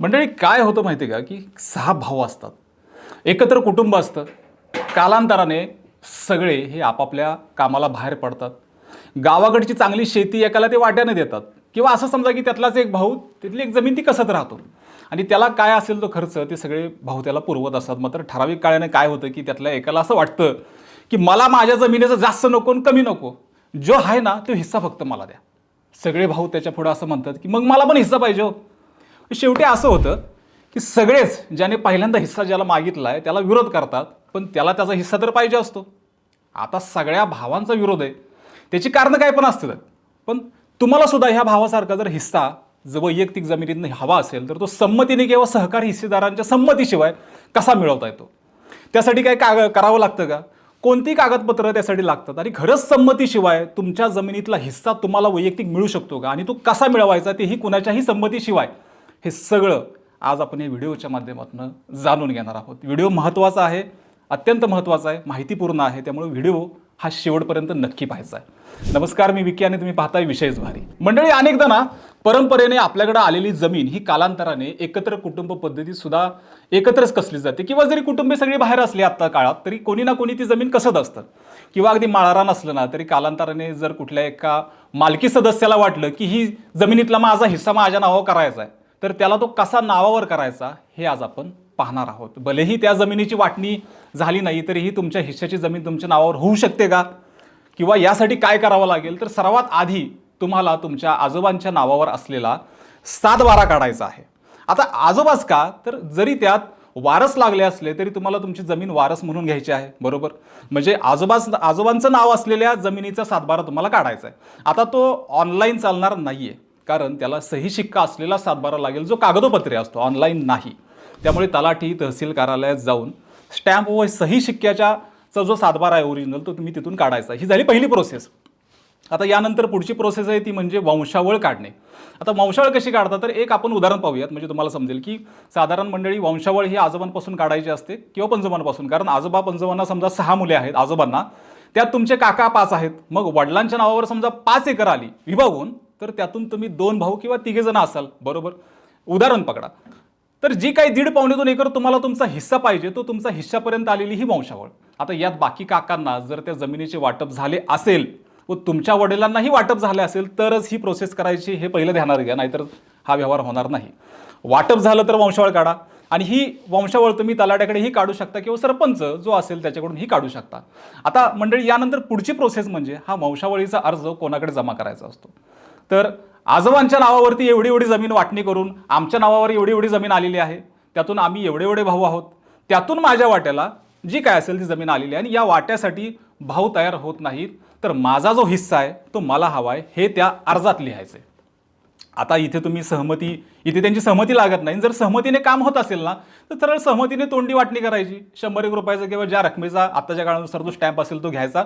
मंडळी काय होतं माहिती आहे का? की सहा भाऊ असतात. एकत्र कुटुंब असतं. कालांतराने सगळे हे आपापल्या कामाला बाहेर पडतात. गावाकडची चांगली शेती एकाला ते वाट्याने देतात. किंवा असं समजा की त्यातलाच एक भाऊ तिथली एक जमीन ती कसत राहतो. आणि त्याला काय असेल तो खर्च ते सगळे भाऊ त्याला पुरवत असतात. मात्र ठराविक काळाने काय होतं की त्यातल्या एकाला असं वाटतं की मला माझ्या जमिनीचं जास्त नको आणि कमी नको. जो आहे ना तो हिस्सा फक्त मला द्या. सगळे भाऊ त्याच्या पुढं असं म्हणतात की मग मला पण हिस्सा पाहिजे हो. शेवटी असं होतं की सगळेच ज्याने पहिल्यांदा हिस्सा ज्याला मागितला आहे त्याला विरोध करतात पण त्याला त्याचा हिस्सा तर पाहिजे असतो. आता सगळ्या भावांचा विरोध आहे. त्याची कारणं काय पण असतील. पण तुम्हाला सुद्धा ह्या भावासारखा जर हिस्सा जर वैयक्तिक जमिनीतनं हवा असेल तर तो संमतीने किंवा सहकारी हिस्सेदारांच्या संमतीशिवाय कसा मिळवता येतो? त्यासाठी काय काग करावं लागतं का? कोणती कागदपत्रं त्यासाठी लागतात? आणि खरंच संमतीशिवाय तुमच्या जमिनीतला हिस्सा तुम्हाला वैयक्तिक मिळू शकतो का? आणि तो कसा मिळवायचा? तेही कुणाच्याही संमतीशिवाय. हे सगळं आज आपण या व्हिडिओच्या माध्यमातून जाणून घेणार आहोत. व्हिडिओ महत्त्वाचा आहे अत्यंत महत्त्वाचा आहे माहितीपूर्ण आहे त्यामुळे व्हिडिओ हा शेवटपर्यंत नक्की पाहायचा आहे. नमस्कार मी विकी आणि तुम्ही पाहताय विषयच भारी. मंडळी अनेकदा ना परंपरेने आपल्याकडे आलेली जमीन ही कालांतराने एकत्र कुटुंब पद्धती सुद्धा एकत्रच कसली जाते. किंवा जरी कुटुंबे सगळी बाहेर असली आत्ता काळात तरी कोणी ना कोणी ती जमीन कसत असतं. किंवा अगदी माळारान असलं ना तरी कालांतराने जर कुठल्या एका मालकी सदस्याला वाटलं की ही जमिनीतला माझा हिस्सा माझ्या नावावर करायचा आहे तर त्याला तो कसा नावावर करायचा हे आज आपण पाहणार आहोत. भलेही त्या जमिनीची वाटणी झाली नाही तरीही तुमच्या हिश्श्याची जमीन तुमच्या नावावर होऊ शकते का? किंवा यासाठी काय करावं लागेल? तर सर्वात आधी तुम्हाला तुमच्या आजोबांच्या नावावर असलेला सात बारा काढायचा आहे. आता आजोबाच का? तर जरी त्यात वारस लागले असले तरी तुम्हाला तुमची जमीन वारस म्हणून घ्यायची आहे. बरोबर? म्हणजे आजोबाच आजोबांचं नाव असलेल्या जमिनीचा सातबारा तुम्हाला काढायचा आहे. आता तो ऑनलाईन चालणार नाही आहे कारण त्याला सही शिक्का असलेला सातबारा लागेल जो कागदोपत्री असतो ऑनलाईन नाही. त्यामुळे तलाठी तहसील कार्यालयात जाऊन स्टॅम्प व सही शिक्क्याच्या चा जो सातबारा आहे ओरिजिनल तो तुम्ही तिथून काढायचा. ही झाली पहिली प्रोसेस आता यानंतर पुढची प्रोसेस आहे ती म्हणजे वंशावळ काढणे. आता वंशावळ कशी काढतात तर एक आपण उदाहरण पाहूयात. म्हणजे तुम्हाला समजेल की साधारण मंडळी वंशावळ ही आजोबांपासून काढायची असते किंवा पंजोबांपासून. कारण आजोबा पंजोबांना समजा सहा मुले आहेत आजोबांना. त्यात तुमचे काका पाच आहेत. मग वडिलांच्या नावावर समजा पाच एकर आली. विभागून तर त्यातून तुम्ही दोन भाऊ किंवा तिघे जण असाल बरोबर? उदाहरण पकडा. तर जी काही दीड पावणे दोन एकर तुम्हाला तुमचा हिस्सा पाहिजे तो तुमचा हिस्सापर्यंत आलेली ही वंशावळ. आता यात बाकी काकांना जर त्या जमिनीचे वाटप झाले असेल व तुमच्या वडिलांनाही वाटप झाले असेल तरच ही प्रोसेस करायची हे पहिलं ध्यानात घ्या नाहीतर हा व्यवहार होणार नाही. वाटप झालं तर वंशावळ काढा आणि ही वंशावळ तुम्ही तलाट्याकडेही काढू शकता किंवा सरपंच जो असेल त्याच्याकडून ही काढू शकता. आता मंडळी यानंतर पुढची प्रोसेस म्हणजे हा वंशावळीचा अर्ज कोणाकडे जमा करायचा असतो? तर आजोबांच्या नावावरती एवढी एवढी जमीन वाटणी करून आमच्या नावावर एवढी एवढी जमीन आलेली आहे त्यातून आम्ही एवढे एवढे भाऊ आहोत. त्यातून माझ्या वाट्याला जी काय असेल ती जमीन आलेली आहे आणि या वाट्यासाठी भाऊ तयार होत नाहीत. तर माझा जो हिस्सा आहे तो मला हवा आहे हे त्या अर्जात लिहायचं आहे. आता इथे तुम्ही सहमती इथे त्यांची सहमती लागत नाही. जर सहमतीने काम होत असेल ना तर सरळ सहमतीने तोंडी वाटणी करायची. शंभर एक रुपयाचा किंवा ज्या रकमेचा आत्ताच्या काळानुसार जो स्टॅम्प असेल तो घ्यायचा.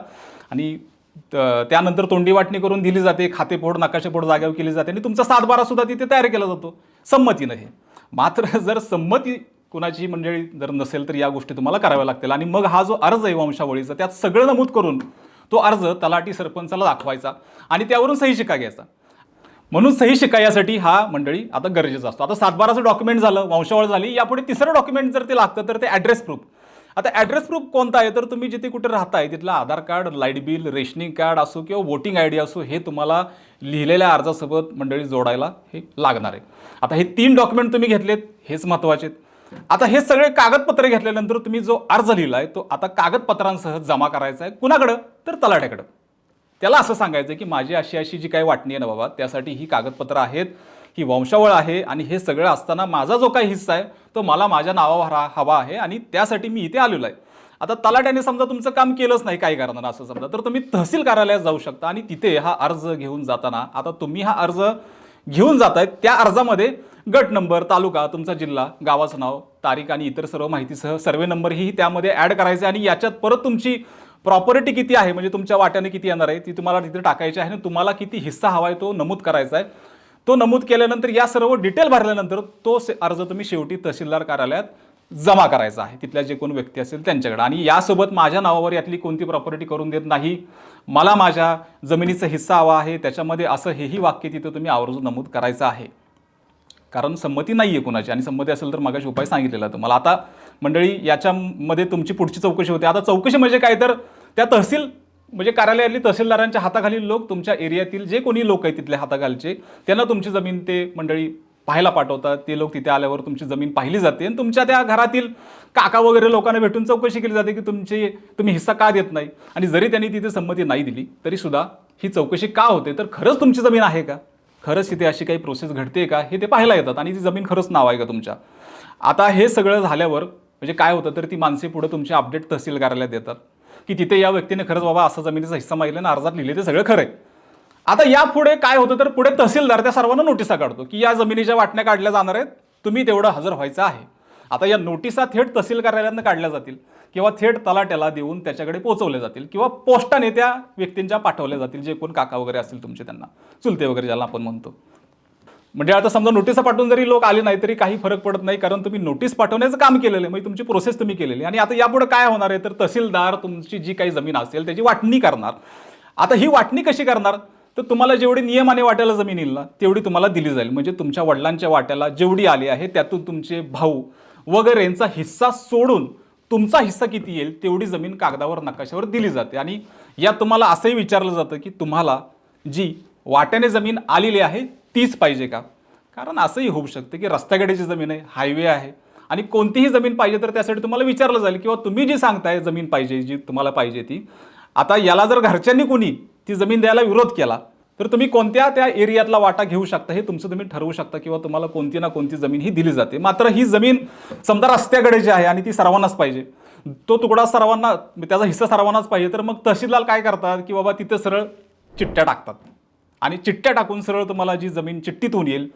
आणि त्यानंतर तोंडी वाटणी करून दिली जाते खातेपोड नकाशेपोड जाग्यावर केली जाते आणि तुमचा सातबारा सुद्धा तिथे तयार केला जातो संमतीनं हे. मात्र जर संमती कुणाची मंडळी जर नसेल तर या गोष्टी तुम्हाला कराव्या लागतील. आणि मग हा जो अर्ज आहे वंशावळीचा त्यात सगळं नमूद करून तो अर्ज तलाठी सरपंचाला दाखवायचा आणि त्यावरून सही शिका घ्यायचा. म्हणून सही शिका यासाठी हा मंडळी आता गरजेचा असतो. आता सातबाराचं डॉक्युमेंट झालं वंशावळ झाली यापुढे तिसरं डॉक्युमेंट जर ते लागतं तर ते ॲड्रेस प्रूफ आता ॲड्रेस प्रूफ कोणता आहे? तर तुम्ही जिथे कुठे राहताय तिथलं Aadhaar card light bill rationing card असो किंवा वोटिंग आय डी असो हे तुम्हाला लिहिलेल्या अर्जासोबत मंडळी जोडायला हे लागणार आहे. आता हे तीन डॉक्युमेंट तुम्ही घेतलेत हेच महत्त्वाचे आहेत. आता हे सगळे कागदपत्रे घेतल्यानंतर तुम्ही जो अर्ज लिहिला आहे तो आता कागदपत्रांसह जमा करायचा आहे कुणाकडं? तर तलाट्याकडं त्याला असं सांगायचं की माझी अशी अशी जी काही वाटणी आहे ना बाबा त्यासाठी ही कागदपत्रं आहेत. ही वंशावळ आहे आणि हे सगळं असताना माझा जो काही हिस्सा आहे तो मला माझ्या नावावर हवा आहे आणि त्यासाठी मी इथे आलेलो आहे. आता तलाट्याने समजा तुमचं काम केलंच नाही काही कारणानं असं समजा तर तुम्ही तहसील कार्यालयात जाऊ शकता आणि तिथे हा अर्ज घेऊन जाताना आता तुम्ही हा अर्ज घेऊन जात आहेत त्या अर्जामध्ये गट नंबर तालुका तुमचा जिल्हा गावाचं नाव तारीख आणि इतर सर्व माहितीसह सर्वे नंबरही त्यामध्ये ॲड करायचे आणि याच्यात परत तुमची प्रॉपर्टी किती आहे म्हणजे तुमच्या वाट्याने किती येणार आहे ती तुम्हाला तिथे टाकायची आहे आणि तुम्हाला किती हिस्सा हवा आहे तो नमूद करायचा आहे. तो नमूद केल्यानंतर या सर्व डिटेल भरल्यानंतर तो से- अर्ज तुम्ही शेवटी तहसीलदार कार्यालयात जमा करायचा आहे. तिथल्या जे कोण व्यक्ती असेल त्यांच्याकडे. आणि यासोबत माझ्या नावावर यातली कोणती प्रॉपर्टी करून देत नाही मला माझ्या जमिनीचा हिस्सा हवा आहे त्याच्यामध्ये असं हेही वाक्य तिथं तुम्ही आवर्जून नमूद करायचं आहे. कारण संमती नाही आहे कोणाची. आणि संमती असेल तर मागाशी उपाय सांगितलेला तुम्हाला. आता मंडळी याच्यामध्ये तुमची पुढची चौकशी होते. आता चौकशी म्हणजे काय? तर त्या तहसील म्हणजे कार्यालयातली तहसीलदारांच्या हाताखालील लोक तुमच्या एरियातील जे कोणी लोक आहेत तिथल्या हाताखालचे त्यांना तुमची जमीन ते मंडळी पाहायला पाठवतात. ते लोक तिथे आल्यावर तुमची जमीन पाहिली जाते आणि तुमच्या त्या घरातील काका वगैरे लोकांना भेटून चौकशी केली जाते की तुमची तुम्ही हिस्सा का देत नाही? आणि जरी त्यांनी तिथे संमती नाही दिली तरी सुद्धा ही चौकशी का होते? तर खरंच तुमची जमीन आहे का? खरंच तिथे अशी काही प्रोसेस घडते का? हे ते पाहायला येतात आणि ती जमीन खरंच नाव आहे का तुमच्या? आता हे सगळं झाल्यावर म्हणजे काय होतं? तर ती माणसे पुढे तुमचे अपडेट तहसील कार्यालयात देतात. की तिथे या व्यक्तीने खरंच बाबा असा जमिनीचा हिस्सा मागितला आणि अर्जात लिहिले ते सगळं खरं आहे. आता यापुढे काय होतं तर पुढे तहसीलदार त्या सर्वांना नोटिसा काढतो की या जमिनीच्या वाटण्या काढल्या जाणार आहेत तुम्ही तेवढं हजर व्हायचं आहे. आता या नोटिसा थेट तहसील कार्यालयानं काढल्या जातील किंवा थेट तलाट्याला देऊन त्याच्याकडे पोहोचवल्या जातील किंवा पोस्टाने त्या व्यक्तींच्या पाठवल्या जातील जे कोण काका वगैरे असतील तुमचे त्यांना चुलते वगैरे ज्याला आपण म्हणतो. म्हणजे आता समजा नोटीस पाठवून जरी लोक आले नाही तरी काही फरक पडत नाही कारण तुम्ही नोटीस पाठवण्याचं काम केलेलं आहे. म्हणजे तुमची प्रोसेस तुम्ही केलेली आणि आता यापुढे काय होणार आहे? तर तहसीलदार तुमची जी काही जमीन असेल त्याची वाटणी करणार. आता ही वाटणी कशी करणार? तर तुम्हाला जेवढी नियमाने वाट्याला जमीन येईल ना तेवढी तुम्हाला दिली जाईल. म्हणजे तुमच्या वडिलांच्या वाट्याला जेवढी आली आहे त्यातून तुमचे भाऊ वगैरेंचा हिस्सा सोडून तुमचा हिस्सा किती येईल तेवढी जमीन कागदावर नकाशावर दिली जाते. आणि यात तुम्हाला असंही विचारलं जातं की तुम्हाला जी वाट्याने जमीन आलेली आहे तीच पाहिजे का? कारण असंही होऊ शकतं की रस्त्याकडेची जमीन आहे हायवे आहे आणि कोणतीही जमीन पाहिजे तर त्यासाठी तुम्हाला विचारलं जाईल किंवा तुम्ही जी सांगताय जमीन पाहिजे जी तुम्हाला पाहिजे ती. आता याला जर घरच्यांनी कुणी ती जमीन द्यायला विरोध केला तर तुम्ही कोणत्या त्या एरियातला वाटा घेऊ शकता हे तुमचं तुम्ही ठरवू शकता किंवा तुम्हाला कोणती ना कोणती जमीन ही दिली जाते. मात्र ही जमीन समजा रस्त्याकडे जी आहे आणि ती सर्वांनाच पाहिजे तो तुकडा सर्वांना त्याचा हिस्सा सर्वांनाच पाहिजे तर मग तहसीलदार काय करतात की बाबा तिथं सरळ चिठ्ठ्या टाकतात. आणि चिठ्ठ्या टाकून सरळ तुम्हाला जी जमीन चिठ्ठीतून येईल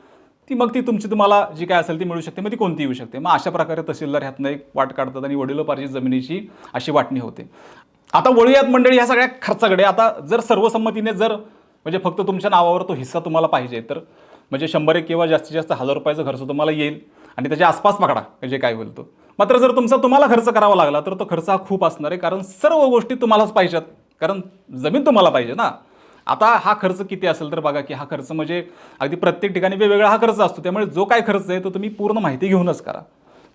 ती मग ती तुमची तुम्हाला जी काय असेल ती मिळू शकते मग ती कोणती येऊ शकते? मग अशा प्रकारे तहसीलदार ह्यातनं एक वाट काढतात आणि वडिलोपार्जित जमिनीची अशी वाटणी होते. आता वळूयात मंडळी ह्या सगळ्या खर्चाकडे. आता जर सर्वसंमतीने जर म्हणजे फक्त तुमच्या नावावर तो हिस्सा तुम्हाला पाहिजे तर म्हणजे शंभर एक किंवा जास्तीत जास्त हजार रुपयाचा खर्च तुम्हाला येईल आणि त्याच्या आसपास पकडा म्हणजे काय होईल तो. मात्र जर तुमचा तुम्हाला खर्च करावा लागला तर तो खर्च हा खूप असणार आहे कारण सर्व गोष्टी तुम्हालाच पाहिजेत कारण जमीन तुम्हाला पाहिजे ना. आता हा खर्च किती असेल तर बघा की हा खर्च म्हणजे अगदी प्रत्येक ठिकाणी वेगवेगळा हा खर्च असतो. त्यामुळे जो काय खर्च आहे तो तुम्ही पूर्ण माहिती घेऊनच करा.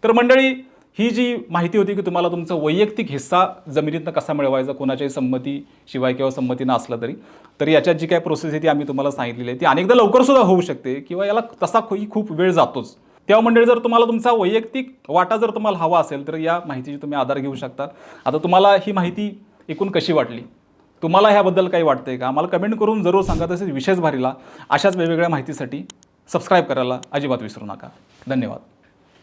तर मंडळी ही जी माहिती होती की तुम्हाला तुमचा वैयक्तिक हिस्सा जमिनीतनं कसा मिळवायचा कोणाच्याही संमतीशिवाय किंवा संमतीनं असला तरी तर याच्यात जी काय प्रोसेस आहे ती आम्ही तुम्हाला सांगितलेली आहे. ती अनेकदा लवकर सुद्धा होऊ शकते किंवा याला तसा खोही खूप वेळ जातोच. तेव्हा मंडळी जर तुम्हाला तुमचा वैयक्तिक वाटा जर तुम्हाला हवा असेल तर या माहितीची तुम्ही आधार घेऊ शकता. आता तुम्हाला ही माहिती एकूण कशी वाटली? तुम्हाला ह्याबद्दल काही वाटतंय का? आम्हाला कमेंट करून जरूर सांगा तसेच विशेष भारीला अशाच वेगवेगळ्या माहितीसाठी सबस्क्राईब करायला अजिबात विसरू नका. धन्यवाद.